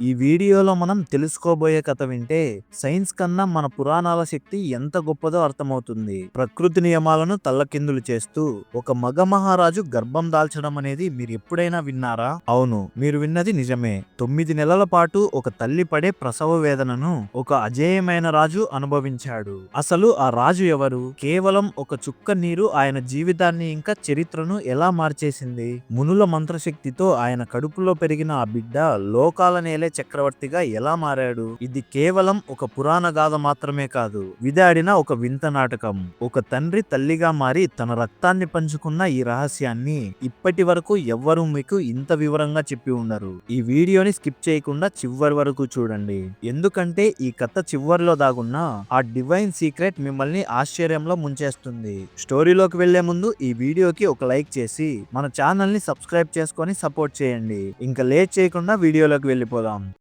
ఈ వీడియోలో మనం తెలుసుకోబోయే కథ వింటే సైన్స్ కన్నా మన పురాణాల శక్తి ఎంత గొప్పదో అర్థమవుతుంది. ప్రకృతి నియమాలను తల్లకిందులు చేస్తూ ఒక మగ మహారాజు గర్భం దాల్చడం అనేది మీరు ఎప్పుడైనా విన్నారా? అవును మీరు విన్నది నిజమే. తొమ్మిది నెలల పాటు ఒక తల్లి పడే ప్రసవ వేదనను ఒక అజేయమైన రాజు అనుభవించాడు. అసలు ఆ రాజు ఎవరు? కేవలం ఒక చుక్క నీరు ఆయన జీవితాన్ని ఇంకా చరిత్రను ఎలా మార్చేసింది? మునుల మంత్రశక్తితో ఆయన కడుపులో పెరిగిన ఆ బిడ్డ లోకాల నేల చక్రవర్తిగా ఎలా మారాడు? ఇది కేవలం ఒక పురాణ గాథ మాత్రమే కాదు. విదాడిన ఒక వింత నాటకం. ఒక తండ్రి తల్లిగా మారి తన రక్తాన్ని పంచుకున్న ఈ రహస్యాన్ని ఇప్పటి వరకు ఎవ్వరూ మీకు ఇంత వివరంగా చెప్పి ఉండరు. ఈ వీడియోని స్కిప్ చేయకుండా చివరి వరకు చూడండి. ఎందుకంటే ఈ కథ చివరిలో దాగున్న ఆ డివైన్ సీక్రెట్ మిమ్మల్ని ఆశ్చర్యంలో ముంచేస్తుంది. స్టోరీలోకి వెళ్ళే ముందు ఈ వీడియోకి ఒక లైక్ చేసి మన ఛానల్ని సబ్స్క్రైబ్ చేసుకొని సపోర్ట్ చేయండి. ఇంకా లేట్ చేయకుండా వీడియోలోకి వెళ్ళిపోదాం. um,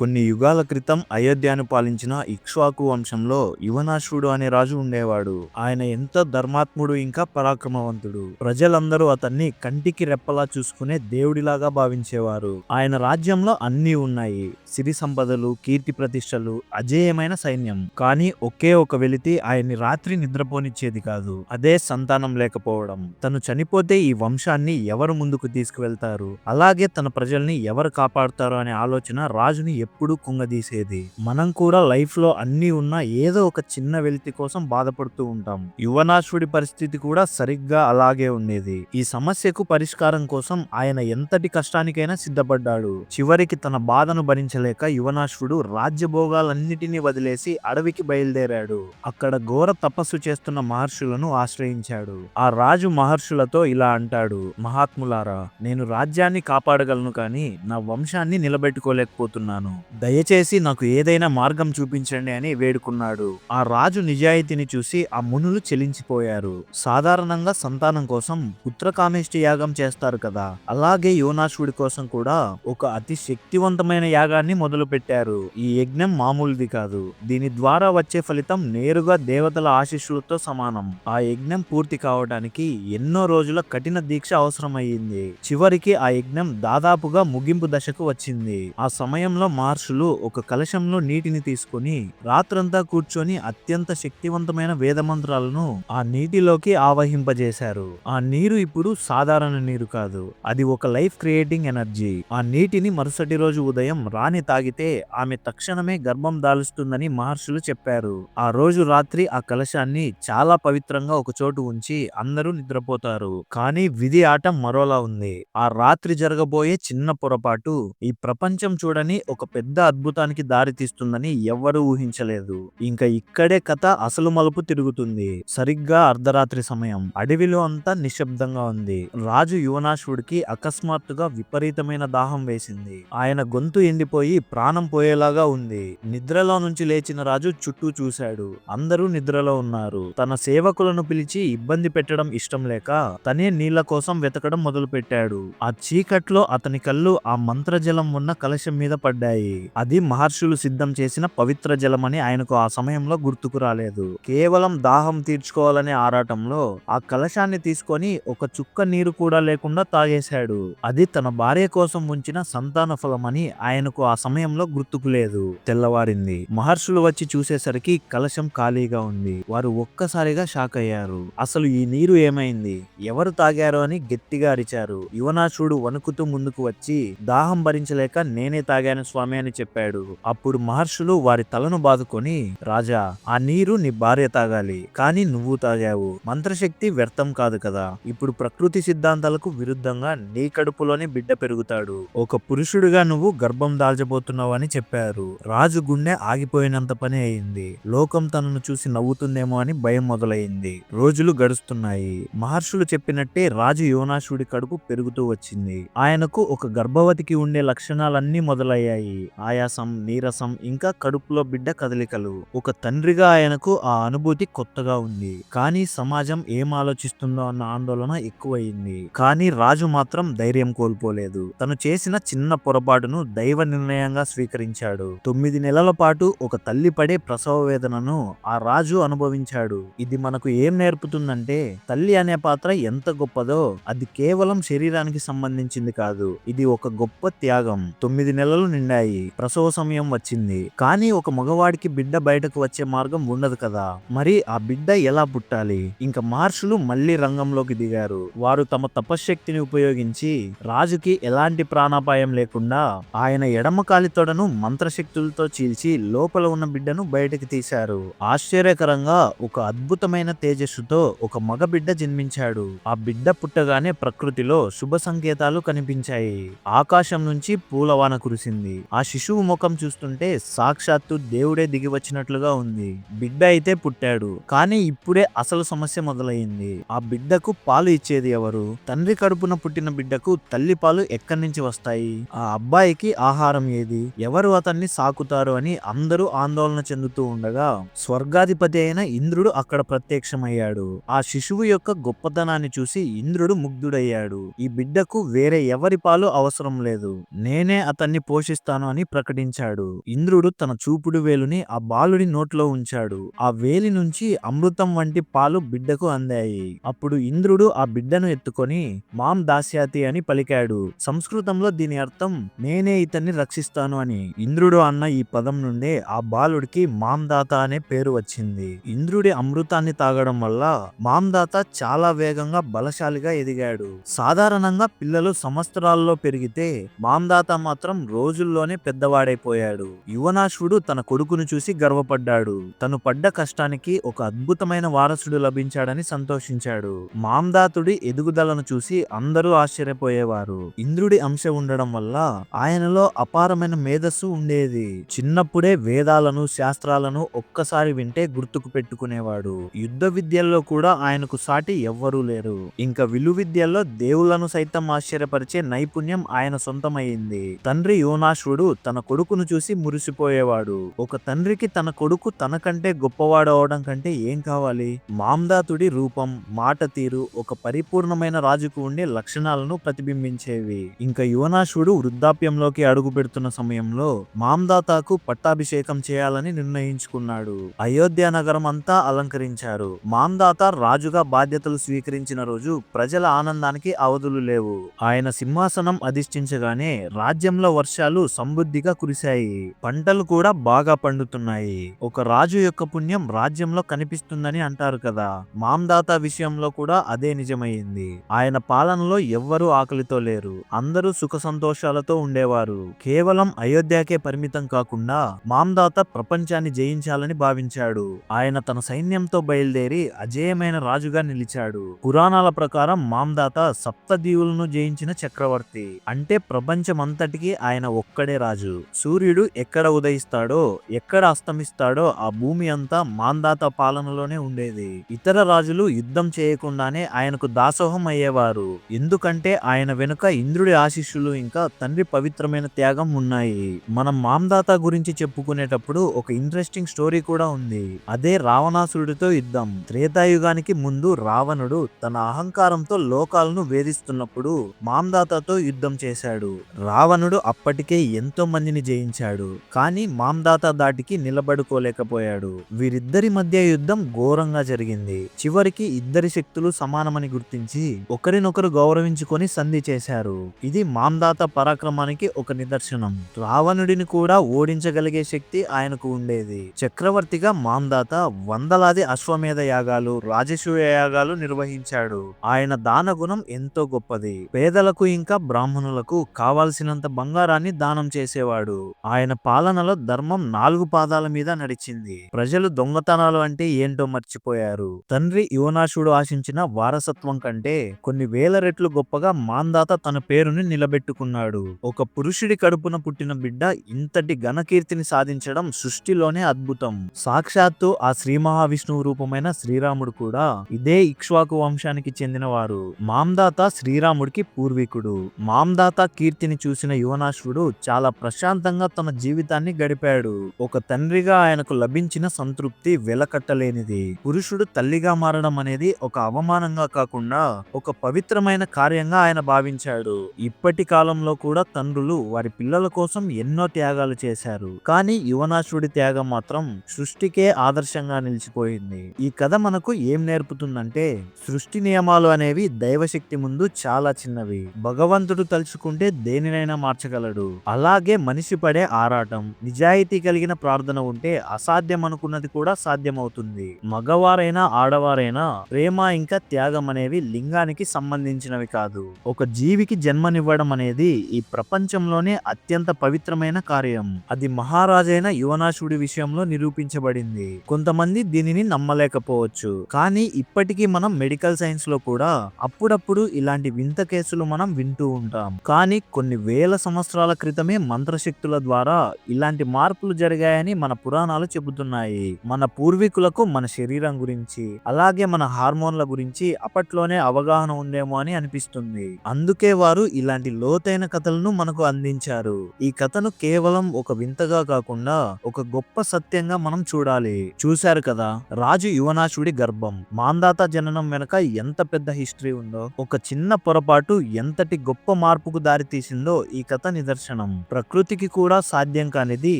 కొన్ని యుగాల క్రితం అయోధ్యను పాలించిన ఇక్ష్వాకు వంశంలో యువనాశ్రుడు అనే రాజు ఉండేవాడు. ఆయన ఎంత ధర్మాత్ముడు ఇంకా పరాక్రమవంతుడు. ప్రజలందరూ అతన్ని కంటికి రెప్పలా చూసుకునే దేవుడిలాగా భావించేవారు. ఆయన రాజ్యంలో అన్నీ ఉన్నాయి. సిరి సంపదలు కీర్తి ప్రతిష్టలు అజేయమైన సైన్యం. కానీ ఒకే ఒక వెలితి ఆయన్ని రాత్రి నిద్రపోనిచ్చేది కాదు. అదే సంతానం లేకపోవడం. తను చనిపోతే ఈ వంశాన్ని ఎవరు ముందుకు తీసుకువెళ్తారు? అలాగే తన ప్రజల్ని ఎవరు కాపాడుతారు అనే ఆలోచన రాజుని ఎప్పుడు కుంగదీసేది? మనం కూడా లైఫ్లో అన్ని ఉన్నా ఏదో ఒక చిన్న వెలితి కోసం బాధపడుతూ ఉంటాం. యువనాశ్వుడి పరిస్థితి కూడా సరిగ్గా అలాగే ఉండేది. ఈ సమస్యకు పరిష్కారం కోసం ఆయన ఎంతటి కష్టానికైనా సిద్ధపడ్డాడు. చివరికి తన బాధను భరించలేక యువనాశ్వుడు రాజ్యభోగాలన్నిటినీ వదిలేసి అడవికి బయలుదేరాడు. అక్కడ ఘోర తపస్సు చేస్తున్న మహర్షులను ఆశ్రయించాడు. ఆ రాజు మహర్షులతో ఇలా అంటాడు మహాత్ములారా నేను రాజ్యాన్ని కాపాడగలను కానీ నా వంశాన్ని నిలబెట్టుకోలేకపోతున్నాను. దయచేసి నాకు ఏదైనా మార్గం చూపించండి అని వేడుకున్నాడు. ఆ రాజు నిజాయితీని చూసి ఆ మునులు చెలించిపోయారు. సాధారణంగా సంతానం కోసం పుత్రకామేష్టి యాగం చేస్తారు కదా. అలాగే యోనాశుడి కోసం కూడా ఒక అతి శక్తివంతమైన యాగాన్ని మొదలు పెట్టారు ఈ యజ్ఞం మామూలుది కాదు. దీని ద్వారా వచ్చే ఫలితం నేరుగా దేవతల ఆశీస్సులతో సమానం. ఆ యజ్ఞం పూర్తి కావడానికి ఎన్నో రోజుల కఠిన దీక్ష అవసరమయ్యింది. చివరికి ఆ యజ్ఞం దాదాపుగా ముగింపు దశకు వచ్చింది. ఆ సమయంలో మా మహర్షులు ఒక కలశంలో నీటిని తీసుకొని రాత్రంతా కూర్చొని అత్యంత శక్తివంతమైన వేద మంత్రాలను ఆ నీటిలోకి ఆవహింపజేశారు. ఆ నీరు ఇప్పుడు సాధారణ నీరు కాదు అది ఒక లైఫ్ క్రియేటింగ్ ఎనర్జీ. ఆ నీటిని మరుసటి రోజు ఉదయం రాణి తాగితే ఆమె తక్షణమే గర్భం దాలుస్తుందని మహర్షులు చెప్పారు. ఆ రోజు రాత్రి ఆ కలశాన్ని చాలా పవిత్రంగా ఒక చోటు ఉంచి అందరూ నిద్రపోతారు. కానీ విధి ఆట మరోలా ఉంది. ఆ రాత్రి జరగబోయే చిన్న పొరపాటు ఈ ప్రపంచం చూడని ఒక పెద్ద అద్భుతానికి దారి తీస్తుందని ఎవ్వరూ ఊహించలేదు. ఇంకా ఇక్కడే కథ అసలు మలుపు తిరుగుతుంది. సరిగ్గా అర్ధరాత్రి సమయం. అడవిలో అంతా నిశ్శబ్దంగా ఉంది. రాజు యువనాశుడికి అకస్మాత్తుగా విపరీతమైన దాహం వేసింది. ఆయన గొంతు ఎండిపోయి ప్రాణం పోయేలాగా ఉంది. నిద్రలో నుంచి లేచిన రాజు చుట్టూ చూశాడు. అందరూ నిద్రలో ఉన్నారు. తన సేవకులను పిలిచి ఇబ్బంది పెట్టడం ఇష్టం లేక తనే నీళ్ళ కోసం వెతకడం మొదలు పెట్టాడు ఆ చీకట్లో అతని కళ్ళు ఆ మంత్రజలం ఉన్న కలశం మీద పడ్డాయి. అది మహర్షులు సిద్ధం చేసిన పవిత్ర జలమని ఆయనకు ఆ సమయంలో గుర్తుకు రాలేదు. కేవలం దాహం తీర్చుకోవాలనే ఆరాటంలో ఆ కలశాన్ని తీసుకొని ఒక చుక్క నీరు కూడా లేకుండా తాగేశాడు. అది తన భార్య కోసం ఉంచిన సంతాన ఫలమని ఆయనకు ఆ సమయంలో గుర్తుకు లేదు. తెల్లవారింది. మహర్షులు వచ్చి చూసేసరికి కలశం ఖాళీగా ఉంది. వారు ఒక్కసారిగా షాక్ అయ్యారు. అసలు ఈ నీరు ఏమైంది? ఎవరు తాగారు అని గట్టిగా అరిచారు. యువనాశుడు వణుకుతూ ముందుకు వచ్చి దాహం భరించలేక నేనే తాగాను స్వామి అని చెప్పాడు. అప్పుడు మహర్షులు వారి తలను బాదుకొని రాజా ఆ నీరు నీ భార్య తాగాలి కానీ నువ్వు తాగావు. మంత్రశక్తి వ్యర్థం కాదు కదా. ఇప్పుడు ప్రకృతి సిద్ధాంతాలకు విరుద్ధంగా నీ కడుపులోనే బిడ్డ పెరుగుతాడు. ఒక పురుషుడిగా నువ్వు గర్భం దాల్చబోతున్నావు అని చెప్పారు. రాజు గుండె ఆగిపోయినంత పని అయింది. లోకం తనను చూసి నవ్వుతుందేమో అని భయం మొదలైంది. రోజులు గడుస్తున్నాయి. మహర్షులు చెప్పినట్టే రాజు యోనాశుడి కడుపు పెరుగుతూ వచ్చింది. ఆయనకు ఒక గర్భవతికి ఉండే లక్షణాలన్నీ మొదలయ్యాయి. ఆయాసం నీరసం ఇంకా కడుపులో బిడ్డ కదలికలు. ఒక తండ్రిగా ఆయనకు ఆ అనుభూతి కొత్తగా ఉంది. కానీ సమాజం ఏం ఆలోచిస్తుందో అన్న ఆందోళన ఎక్కువయింది. కానీ రాజు మాత్రం ధైర్యం కోల్పోలేదు. తను చేసిన చిన్న పొరపాటును దైవ నిర్ణయంగా స్వీకరించాడు. తొమ్మిది నెలల పాటు ఒక తల్లి పడే ప్రసవ వేదనను ఆ రాజు అనుభవించాడు. ఇది మనకు ఏం నేర్పుతుందంటే తల్లి అనే పాత్ర ఎంత గొప్పదో అది కేవలం శరీరానికి సంబంధించింది కాదు. ఇది ఒక గొప్ప త్యాగం. తొమ్మిది నెలలు నిండాయి. ప్రసవ సమయం వచ్చింది. కానీ ఒక మగవాడికి బిడ్డ బయటకు వచ్చే మార్గం ఉండదు కదా. మరి ఆ బిడ్డ ఎలా పుట్టాలి? ఇంకా మహర్షులు మళ్ళీ రంగంలోకి దిగారు. వారు తమ తపశ్శక్తిని ఉపయోగించి రాజుకి ఎలాంటి ప్రాణాపాయం లేకుండా ఆయన ఎడమ కాలితోడను మంత్రశక్తులతో చీల్చి లోపల ఉన్న బిడ్డను బయటకు తీశారు. ఆశ్చర్యకరంగా ఒక అద్భుతమైన తేజస్సుతో ఒక మగ బిడ్డ జన్మించాడు. ఆ బిడ్డ పుట్టగానే ప్రకృతిలో శుభ సంకేతాలు కనిపించాయి. ఆకాశం నుంచి పూలవాన కురిసింది. ఆ ఆ శిశువు ముఖం చూస్తుంటే సాక్షాత్తు దేవుడే దిగి వచ్చినట్లుగా ఉంది. బిడ్డ అయితే పుట్టాడు. కానీ ఇప్పుడే అసలు సమస్య మొదలైంది ఆ బిడ్డకు పాలు ఇచ్చేది ఎవరు? తండ్రి కడుపున పుట్టిన బిడ్డకు తల్లి పాలు ఎక్కడి నుంచి వస్తాయి? ఆ అబ్బాయికి ఆహారం ఏది? ఎవరు అతన్ని సాకుతారు అని అందరూ ఆందోళన చెందుతూ ఉండగా స్వర్గాధిపతి అయిన ఇంద్రుడు అక్కడ ప్రత్యక్షమయ్యాడు. ఆ శిశువు యొక్క గొప్పతనాన్ని చూసి ఇంద్రుడు ముగ్ధుడయ్యాడు. ఈ బిడ్డకు వేరే ఎవరి పాలు అవసరం లేదు. నేనే అతన్ని పోషిస్తాను అని ప్రకటించాడు. ఇంద్రుడు తన చూపుడు వేలుని ఆ బాలుడి నోట్లో ఉంచాడు. ఆ వేలి నుంచి అమృతం వంటి పాలు బిడ్డకు అందాయి. అప్పుడు ఇంద్రుడు ఆ బిడ్డను ఎత్తుకొని మాం దాస్యాతి అని పలికాడు. సంస్కృతంలో దీని అర్థం నేనే ఇతన్ని రక్షిస్తాను అని. ఇంద్రుడు అన్న ఈ పదం నుండే ఆ బాలుడికి మాందాత అనే పేరు వచ్చింది. ఇంద్రుడి అమృతాన్ని తాగడం వల్ల మాందాత చాలా వేగంగా బలశాలిగా ఎదిగాడు. సాధారణంగా పిల్లలు సంవత్సరాల్లో పెరిగితే మాందాత మాత్రం రోజుల్లోనే పెద్దవాడైపోయాడు. యువనాశ్వుడు తన కొడుకును చూసి గర్వపడ్డాడు. తను పడ్డ కష్టానికి ఒక అద్భుతమైన వారసుడు లభించాడని సంతోషించాడు. మాందాతుడి ఎదుగుదలను చూసి అందరూ ఆశ్చర్యపోయేవారు. ఇంద్రుడి అంశ ఉండడం వల్ల ఆయనలో అపారమైన మేధస్సు ఉండేది. చిన్నప్పుడే వేదాలను శాస్త్రాలను ఒక్కసారి వింటే గుర్తుకు పెట్టుకునేవాడు. యుద్ధ విద్యల్లో కూడా ఆయనకు సాటి ఎవ్వరూ లేరు. ఇంకా విలు విద్యల్లో దేవులను సైతం ఆశ్చర్యపరిచే నైపుణ్యం ఆయన సొంతమైంది తండ్రి యోనాశ్వుడు తన కొడుకును చూసి మురిసిపోయేవాడు. ఒక తండ్రికి తన కొడుకు తనకంటే గొప్పవాడవడం కంటే ఏం కావాలి? మాందాతుడి రూపం మాట తీరు ఒక పరిపూర్ణమైన రాజుకు ఉండే లక్షణాలను ప్రతిబింబించేవి. ఇంకా యువనాశుడు వృద్ధాప్యంలోకి అడుగు పెడుతున్న సమయంలో మాందాతాకు పట్టాభిషేకం చేయాలని నిర్ణయించుకున్నాడు. అయోధ్య నగరం అంతా అలంకరించారు. మాందాత రాజుగా బాధ్యతలు స్వీకరించిన రోజు ప్రజల ఆనందానికి అవధులు లేవు. ఆయన సింహాసనం అధిష్ఠించగానే రాజ్యంలో వర్షాలు సమృద్ధిగా కురిశాయి. పంటలు కూడా బాగా పండుతున్నాయి. ఒక రాజు యొక్క పుణ్యం రాజ్యంలో కనిపిస్తుందని అంటారు కదా. మాందాత విషయంలో కూడా అదే నిజమైంది. ఆయన పాలనలో ఎవ్వరూ ఆకలితో లేరు. అందరూ సుఖ సంతోషాలతో ఉండేవారు. కేవలం అయోధ్యకే పరిమితం కాకుండా మాందాత ప్రపంచాన్ని జయించాలని భావించాడు. ఆయన తన సైన్యంతో బయలుదేరి అజేయమైన రాజుగా నిలిచాడు. పురాణాల ప్రకారం మాందాత సప్తదీవులను జయించిన చక్రవర్తి. అంటే ప్రపంచమంతటికి ఆయన ఒక్కడే రాజు. సూర్యుడు ఎక్కడ ఉదయిస్తాడో ఎక్కడ అస్తమిస్తాడో ఆ భూమి అంతా మాందాత పాలనలోనే ఉండేది. ఇతర రాజులు యుద్ధం చేయకుండానే ఆయనకు దాసోహం అయ్యేవారు. ఎందుకంటే ఆయన వెనుక ఇంద్రుడి ఆశీస్సులు ఇంకా తండ్రి పవిత్రమైన త్యాగం ఉన్నాయి. మనం మాందాత గురించి చెప్పుకునేటప్పుడు ఒక ఇంట్రెస్టింగ్ స్టోరీ కూడా ఉంది. అదే రావణాసురుడితో యుద్ధం. త్రేతాయుగానికి ముందు రావణుడు తన అహంకారంతో లోకాలను వేధిస్తున్నప్పుడు మాందాతతో యుద్ధం చేశాడు. రావణుడు అప్పటికే ఎంత ఎంతో మందిని జయించాడు. కానీ మామ్దాత దాటికి నిలబడుకోలేకపోయాడు. వీరిద్దరి మధ్య యుద్ధం ఘోరంగా జరిగింది. చివరికి ఇద్దరి శక్తులు సమానమని గుర్తించి ఒకరినొకరు గౌరవించుకొని సంధి చేశారు. ఇది మామ్దాత పరాక్రమానికి ఒక నిదర్శనం. రావణుడిని కూడా ఓడించగలిగే శక్తి ఆయనకు ఉండేది. చక్రవర్తిగా మాందాత వందలాది అశ్వమేధ యాగాలు రాజసూయ యాగాలు నిర్వహించాడు. ఆయన దాన గుణం ఎంతో గొప్పది. పేదలకు ఇంకా బ్రాహ్మణులకు కావాల్సినంత బంగారాన్ని దానం చేసేవాడు. ఆయన పాలనలో ధర్మం నాలుగు పాదాల మీద నడిచింది. ప్రజలు దొంగతనాలు అంటే ఏంటో మర్చిపోయారు. తండ్రి యువనాశుడు ఆశించిన వారసత్వం కంటే కొన్ని వేల రెట్లు గొప్పగా మాందాత తన పేరుని నిలబెట్టుకున్నాడు. ఒక పురుషుడి కడుపున పుట్టిన బిడ్డ ఇంతటి ఘనకీర్తిని సాధించడం సృష్టిలోనే అద్భుతం. సాక్షాత్తు ఆ శ్రీ మహావిష్ణువు రూపమైన శ్రీరాముడు కూడా ఇదే ఇక్ష్వాకు వంశానికి చెందినవారు. మాందాత శ్రీరాముడికి పూర్వీకుడు. మాందాత కీర్తిని చూసిన యువనాశ్వుడు చాలా చాలా ప్రశాంతంగా తన జీవితాన్ని గడిపాడు. ఒక తండ్రిగా ఆయనకు లభించిన సంతృప్తి వెలకట్టలేనిది. పురుషుడు తల్లిగా మారడం అనేది ఒక అవమానంగా కాకుండా ఒక పవిత్రమైన కార్యంగా ఆయన భావించాడు. ఇప్పటి కాలంలో కూడా తండ్రులు వారి పిల్లల కోసం ఎన్నో త్యాగాలు చేశారు. కానీ యువనాశుడి త్యాగం మాత్రం సృష్టికే ఆదర్శంగా నిలిచిపోయింది. ఈ కథ మనకు ఏం నేర్పుతుందంటే సృష్టి నియమాలు అనేవి దైవశక్తి ముందు చాలా చిన్నవి. భగవంతుడు తలుచుకుంటే దేనినైనా మార్చగలడు. అలా అలాగే మనిషి పడే ఆరాటం నిజాయితీ కలిగిన ప్రార్థన ఉంటే అసాధ్యం అనుకున్నది కూడా సాధ్యమవుతుంది. మగవారైనా ఆడవారైనా ప్రేమ ఇంకా త్యాగం అనేవి లింగానికి సంబంధించినవి కాదు. ఒక జీవికి జన్మనివ్వడం అనేది ఈ ప్రపంచంలోనే అత్యంత పవిత్రమైన కార్యం. అది మహారాజైన యువనాశుడి విషయంలో నిరూపించబడింది. కొంతమంది దీనిని నమ్మలేకపోవచ్చు. కానీ ఇప్పటికీ మనం మెడికల్ సైన్స్లో కూడా అప్పుడప్పుడు ఇలాంటి వింత కేసులు మనం వింటూ ఉంటాం. కానీ కొన్ని వేల సంవత్సరాల క్రితమే మంత్రశక్తుల ద్వారా ఇలాంటి మార్పులు జరిగాయని మన పురాణాలు చెబుతున్నాయి. మన పూర్వీకులకు మన శరీరం గురించి అలాగే మన హార్మోన్ల గురించి అప్పట్లోనే అవగాహన ఉందేమో అని అనిపిస్తుంది. అందుకే వారు ఇలాంటి లోతైన కథలను మనకు అందించారు. ఈ కథను కేవలం ఒక వింతగా కాకుండా ఒక గొప్ప సత్యంగా మనం చూడాలి. చూశారు కదా రాజు యువనాశుడి గర్భం. మాందాత జననం వెనక ఎంత పెద్ద హిస్టరీ ఉందో ఒక చిన్న పొరపాటు ఎంతటి గొప్ప మార్పుకు దారితీసిందో ఈ కథ నిదర్శనం. ప్రకృతికి కూడా సాధ్యం కానిది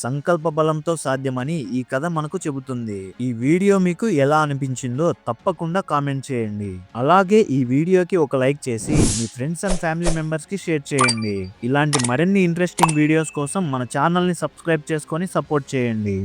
సంకల్ప బలంతో సాధ్యమని ఈ కథ మనకు చెబుతుంది. ఈ వీడియో మీకు ఎలా అనిపించిందో తప్పకుండా కామెంట్ చేయండి. అలాగే ఈ వీడియోకి ఒక లైక్ చేసి మీ ఫ్రెండ్స్ అండ్ ఫ్యామిలీ మెంబర్స్కి షేర్ చేయండి. ఇలాంటి మరిన్ని ఇంట్రెస్టింగ్ వీడియోస్ కోసం మన ఛానల్ని సబ్స్క్రైబ్ చేసుకొని సపోర్ట్ చేయండి.